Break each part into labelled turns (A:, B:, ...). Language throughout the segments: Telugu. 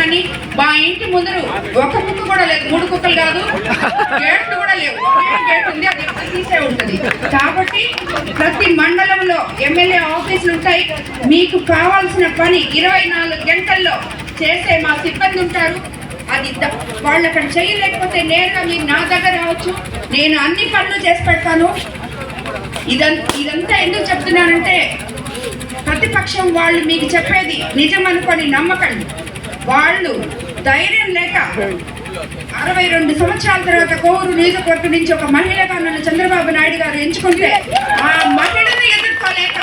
A: చేస్తానని మా ఇంటి ముందరు ఒక కుక్క కూడా లేదు. మూడు కుక్కలు కాదు. గేట్లు కూడా లేవు. గేట్ ఉంది. అది తీసే ఉంటుంది. కాబట్టి ప్రతి మండలంలో ఎమ్మెల్యే ఆఫీసులు ఉంటాయి. మీకు కావాల్సిన పని ఇరవై నాలుగు గంటల్లో చేసే మా సిబ్బంది ఉంటారు. అది వాళ్ళు అక్కడ చేయలేకపోతే నేరుగా మీరు నా దగ్గర రావచ్చు. నేను అన్ని పనులు చేసి పెడతాను. ఇదంతా ఇదంతా ఎందుకు చెప్తున్నానంటే ప్రతిపక్షం వాళ్ళు మీకు చెప్పేది నిజం అనుకొని నమ్మకండి. వాళ్ళు ధైర్యం లేక అరవై రెండు సంవత్సరాల తర్వాత కోవూరు నియోజకవర్గం నుంచి ఒక మహిళగా నన్ను చంద్రబాబు నాయుడు గారు ఎంచుకుంటే ఆ మహిళను ఎదుర్కోలేక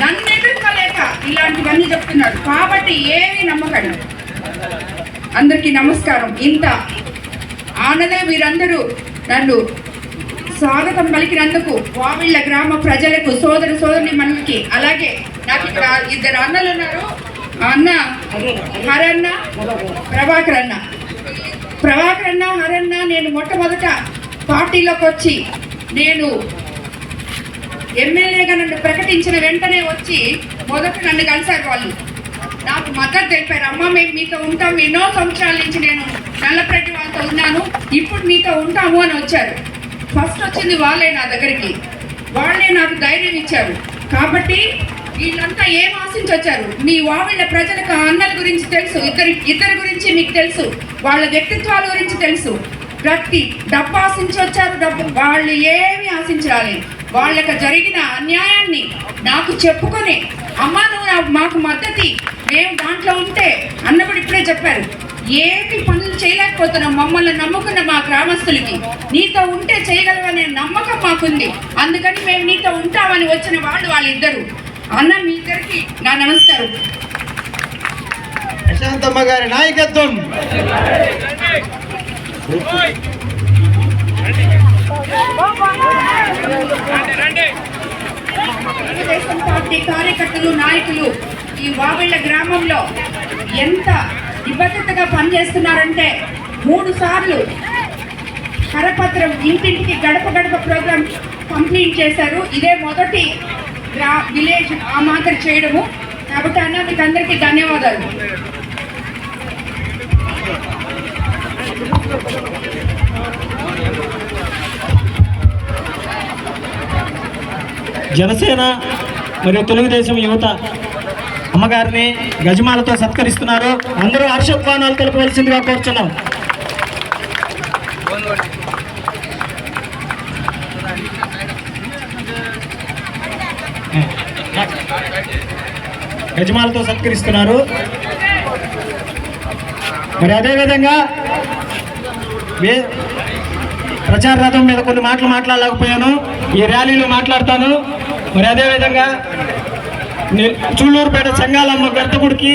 A: నన్ను ఎదుర్కోలేక ఇలాంటివన్నీ చెప్తున్నారు కాబట్టి ఏమీ నమ్మకండి. అందరికీ నమస్కారం. ఇంత ఆనదే మీరందరూ నన్ను స్వాగతం పలికినందుకు వావిళ్ళ గ్రామ ప్రజలకు సోదరు సోదరి మనకి అలాగే నాకు ఇక్కడ ఇద్దరు అన్నలు ఉన్నారు అన్న హరన్న ప్రభాకర్ అన్న ప్రభాకర్ అన్న హరన్న నేను మొట్టమొదట పార్టీలోకి వచ్చి నేను ఎమ్మెల్యేగా నన్ను ప్రకటించిన వెంటనే వచ్చి మొదట నన్ను కలిశారు వాళ్ళు. నాకు మద్దతు తెలిపారు. అమ్మ మేము మీతో ఉంటాం. ఎన్నో సంవత్సరాల నుంచి నేను నల్లప్రెడ్డి వాళ్ళతో ఉన్నాను. ఇప్పుడు మీతో ఉంటాము అని వచ్చారు. ఫస్ట్ వచ్చింది వాళ్ళే నా దగ్గరికి. వాళ్ళే నాకు ధైర్యం ఇచ్చారు. కాబట్టి వీళ్ళంతా ఏం ఆశించి వచ్చారు మీ వావిళ్ళ ప్రజలకు అన్నల గురించి తెలుసు ఇద్దరి ఇద్దరి గురించి మీకు తెలుసు వాళ్ళ వ్యక్తిత్వాల గురించి తెలుసు. ప్రతి డబ్బు ఆశించి వచ్చారు డబ్బు వాళ్ళు ఏమి ఆశించి రాలేదు వాళ్ళకి జరిగిన అన్యాయాన్ని నాకు చెప్పుకొని అమ్మ నువ్వు నాకు- మాకు మద్దతి మేము దాంట్లో ఉంటే అన్న కూడా ఇప్పుడే చెప్పారు. ఏమి పనులు చేయలేకపోతున్నాం మమ్మల్ని నమ్ముకున్న మా గ్రామస్తులకి. నీతో ఉంటే చేయగలవనే నమ్మకం మాకుంది. అందుకని మేము నీతో ఉంటామని వచ్చిన వాళ్ళు వాళ్ళిద్దరు. అన్న మీ ఇద్దరికి నా నమస్కారం.
B: ప్రశాంతమ్మ గారి నాయకత్వం.
A: తెలుగుదేశం పార్టీ కార్యకర్తలు నాయకులు ఈ వావిళ్ళ గ్రామంలో ఎంత నిబద్ధతగా పనిచేస్తున్నారంటే మూడు సార్లు కరపత్రం ఇంటింటికి గడప గడప ప్రోగ్రాం కంప్లీట్ చేశారు. ఇదే మొదటి గ్రా విలేజ్ ఆ మాదిరి చేయడము. కాబట్టి అన్న మీకు అందరికీ ధన్యవాదాలు.
C: జనసేన మరియు తెలుగుదేశం యువత అమ్మగారిని గజమాలతో సత్కరిస్తున్నారు. అందరూ హర్షధ్వానాలు తెలుపవలసిందిగా కోరుచున్నాం. యజమానులతో సత్కరిస్తున్నారు. మరి అదేవిధంగా ప్రచార రథం మీద కొన్ని మాటలు మాట్లాడలేకపోయాను. ఈ ర్యాలీలో మాట్లాడతాను. మరి అదేవిధంగా చూళ్ళూరుపేట సంఘాలమ్మ చెంగాలమ్మ